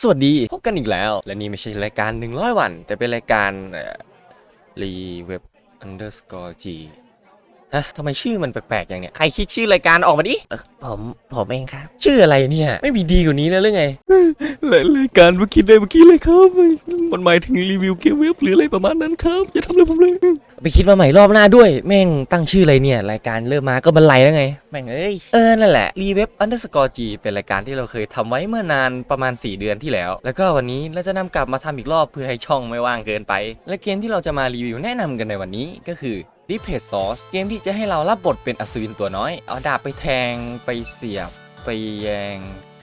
สวัสดี พบกันอีกแล้ว และนี่ไม่ใช่รายการ 100 วัน แต่เป็นรายการรีเว็บ underscore g ฮะทำไมชื่อมันแปลกๆอย่างเนี้ยใครคิดชื่อรายการออกมาดิเออผมผมเองครับ ชื่ออะไรเนี่ยไม่มีดีกว่านี้แล้วหรือไงรายการเมื่อกี้ได้เมื่อกี้เลยครับมันหมายถึงรีวิวเกมเว็บหรืออะไรประมาณนั้นครับอย่าทำอะไรผมเลยไปคิดมาใหม่รอบหน้าด้วย แม่งตั้งชื่ออะไรเนี่ย รายการเริ่มมาก็บันไลแล้วไง แม่งเอ้ยเออนั่นแหละรีเว็บ underscore g เป็นรายการที่เราเคยทำไว้เมื่อนานประมาณ 4 เดือนที่แล้ว แล้วก็วันนี้เราจะนำกลับมาทำอีกรอบเพื่อให้ช่องไม่ว่างเกินไป และเกมที่เราจะมารีวิวแนะนำกันในวันนี้ก็คือ ดิเพสซอร์เกมที่จะให้เรารับบทเป็นอัศวินตัวน้อย เอาดาบไปแทงไปเสียบ ไปแยง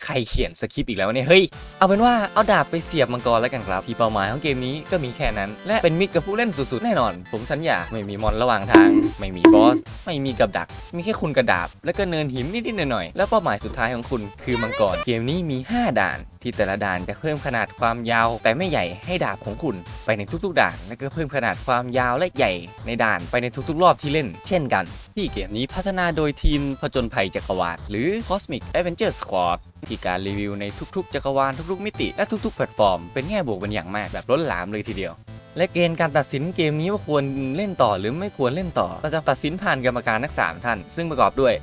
ใครเขียนสคริปต์อีกแล้วเนี่ยเฮ้ยเอาเป็นว่าเอาดาบไปเสียบมังกรแล้วกันครับที่เป้าหมายของเกมนี้ก็มีแค่นั้น และเป็นมิตรกับผู้เล่นสุดๆแน่นอน ผมสัญญาไม่มีมอนระหว่างทาง ไม่มีบอส ไม่มีกับดัก มีแค่คุณกระดาบ แล้วก็เนินหินนิดๆหน่อยๆแล้วเป้าหมายสุดท้ายของคุณคือมังกรเกมนี้มี 5 ด่าน ที่แต่ละด่านจะเพิ่มขนาดความยาว แต่ไม่ใหญ่ให้ดาบของคุณ ไปในทุกๆ ด่านแล้วก็เพิ่มขนาดความยาวและใหญ่ ในด่านไปในทุกๆ รอบที่เล่น เช่นกัน ที่เกมนี้พัฒนาโดยทีมผจญภัยจักรวาลหรือ Cosmic Adventure Squad ที่การรีวิวในทุกๆ จักรวาลทุกๆ มิติและทุกๆ แพลตฟอร์มเป็นแง่บวกเป็นอย่างมากแบบล้นหลามเลยทีเดียว และเกณฑ์การตัดสินเกมนี้ว่าควรเล่นต่อหรือไม่ควรเล่นต่อเราจะตัดสินผ่านกรรมการทั้งสามท่าน ซึ่งประกอบด้วย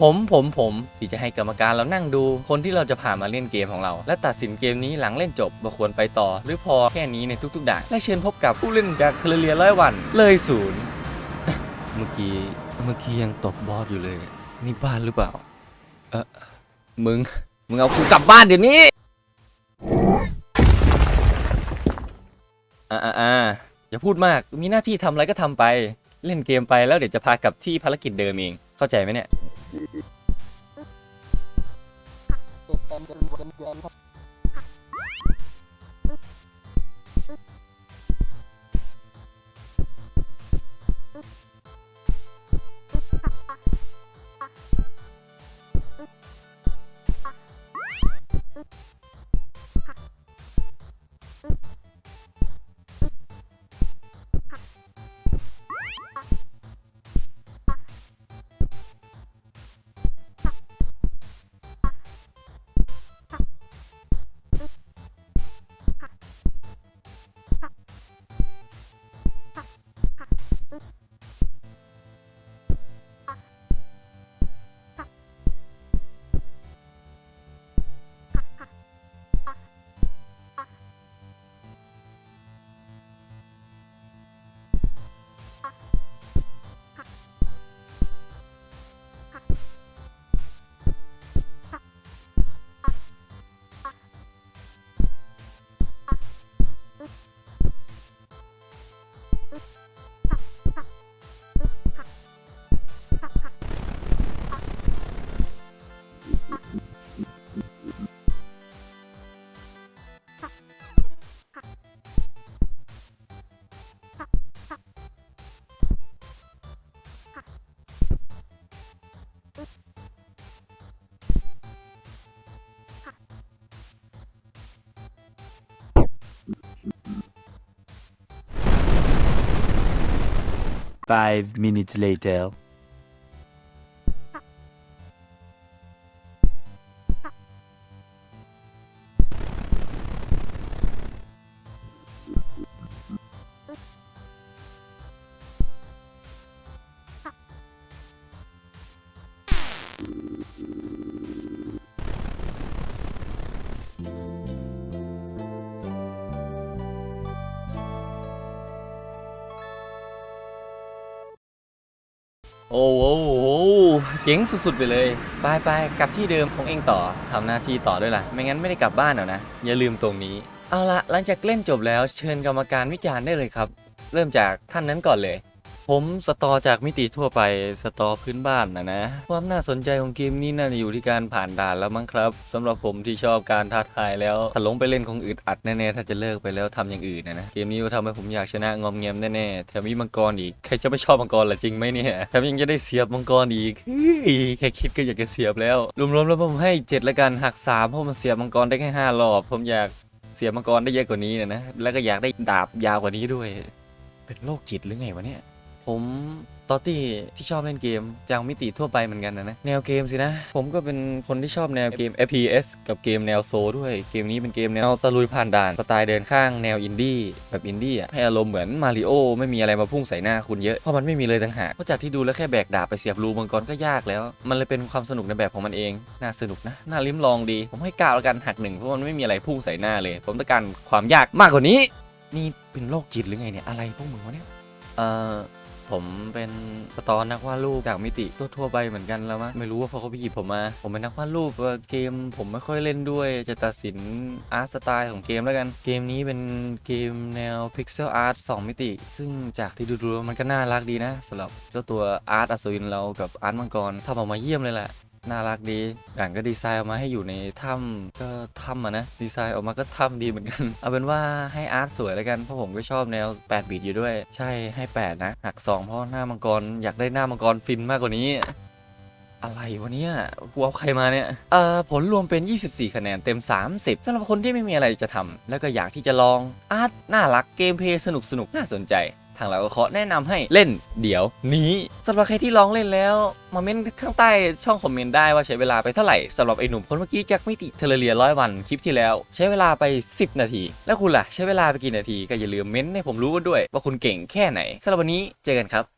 ผมผมผมที่จะให้กรรมการเรานั่งดูคนที่เราจะพามาเล่นเกมของเรา และตัดสินเกมนี้หลังเล่นจบว่าควรไปต่อ หรือพอแค่นี้ในทุกๆด่านและเชิญพบกับผู้เล่นจากเทเลเรียร้อยวันเลยศูนย์เมื่อกี้เมื่อกี้ยังตบบอสอยู่เลย นี่บ้านหรือเปล่า เออมึง มึงเอากูกลับบ้านเดี๋ยวนี้อ่าอ่าอย่าพูดมากมีหน้าที่ทำอะไรก็ทำไป เล่นเกมไปแล้วเดี๋ยวจะพากลับที่ภารกิจเดิมเอง เข้าใจไหมเนี่ย Five minutes later. โอ้โหเจ๋งสุดๆไปเลยไปไปกลับที่เดิมของเองต่อทำหน้าที่ต่อด้วยล่ะ ไม่งั้นไม่ได้กลับบ้านหรอกนะ อย่าลืมตรงนี้ เอาละหลังจากเล่นจบแล้วเชิญกรรมการวิจารณ์ได้เลยครับ เริ่มจากท่านนั้นก่อนเลย ผมสตอจากมิติทั่วไปสตอพื้นบ้านนะนะ ความน่าสนใจของเกมนี้น่าจะอยู่ที่การผ่านด่านแล้วมั้งครับสำหรับผมที่ชอบการท้าทายแล้วถ้าลงไปเล่นคงอึดอัดแน่ๆถ้าจะเลิกไปแล้วทำอย่างอื่นนะนะเกมนี้ก็ทำให้ผมอยากชนะงอมเงียมแน่ๆแถมมีมังกรอีกใครจะไม่ชอบมังกรล่ะจริงไหมเนี่ยแถมยังจะได้เสียบมังกรอีกเฮ้ยแค่คิดก็อยากจะเสียบแล้วรวมๆแล้วผมให้เจ็ดละกันหักสามเพราะมันเสียบมังกรได้แค่ห้ารอบ ผมอยากเสียบมังกรได้เยอะกว่านี้นะนะแล้วก็อยากได้ดาบยาวกว่านี้ด้วย เป็นโรคจิตหรือไงวะเนี่ย ผมตอตี้ที่ชอบเล่นเกมจางมิติทั่วไปเหมือนกันนะนะ แนวเกมสินะ ผมก็เป็นคนที่ชอบแนวเกม FPS กับเกมแนวโซด้วยเกมนี้เป็นเกมแนวตะลุยผ่านด่าน สไตล์เดินข้างแนวอินดี้แบบอินดี้อะให้อารมณ์เหมือนมาริโอไม่มีอะไรมาพุ่งใส่หน้าคุณเยอะ เพราะมันไม่มีเลยต่างหากเพราะจากที่ดูแล้วแค่แบกดาบไปเสียบรูมังกรก็ยากแล้ว มันเลยเป็นความสนุกในแบบของมันเอง น่าสนุกนะ น่าลิ้มลองดี ผมให้ก้าวแล้วกันหักหนึ่งเพราะมันไม่มีอะไรพุ่งใส่หน้าเลย ผมต้องการความยากมากกว่านี้ นี่เป็นโรคจิตหรือไงเนี่ยอะไรพวกมึงวะเนี่ยเอ่อ ผมเป็นสตอนักวาดรูปจากมิติทั่วๆไปเหมือนกันแล้วมั้งไม่รู้ว่าพอเขาไปหยิบผมมา ผมเป็นนักวาดรูปเกม ผมไม่ค่อยเล่นด้วย จะตัดสินอาร์ตสไตล์ของเกมแล้วกัน เกมนี้เป็นเกมแนวพิกเซลอาร์ต2มิติ ซึ่งจากที่ดูๆมันก็น่ารักดีนะสำหรับเจ้าตัวอาร์ตอสุรินเรากับอาร์ตมังกรทำออกมาเยี่ยมเลยแหละ น่ารักดีหลังก็ดีไซน์ออกมาให้อยู่ในถ้ำก็ถ้ำอะนะ ดีไซน์ออกมาก็ถ้ำดีเหมือนกัน เอาเป็นว่าให้อาร์ตสวยแล้วกัน เพราะผมก็ชอบแนว 8 บิตอยู่ด้วย ใช่ให้ 8 นะหัก 2 เพราะหน้ามังกร อยากได้หน้ามังกรฟินมากกว่านี้อะไรวะเนี่ยกูเอาใครมาเนี่ย เอ่อ ผลรวมเป็น 24 คะแนนเต็ม 30สำหรับคนที่ไม่มีอะไรจะทำแล้วก็อยากที่จะลองอาร์ตน่ารักเกมเพย์สนุกสนุกน่าสนใจ ทางเราก็ขอแนะนำให้เล่นเดี๋ยวนี้สำหรับใครที่ลองเล่นแล้วมาเม้นข้างใต้ช่องคอมเมนต์ได้ว่าใช้เวลาไปเท่าไหร่สำหรับไอ้หนุ่มคนเมื่อกี้จากมิติเทเลเรียร้อยวันคลิปที่แล้ว ใช้เวลาไป 10 นาที แล้วคุณล่ะใช้เวลาไปกี่นาทีก็อย่าลืมเม้นให้ผมรู้กันด้วย ว่าคุณเก่งแค่ไหนสำหรับวันนี้เจอกันครับ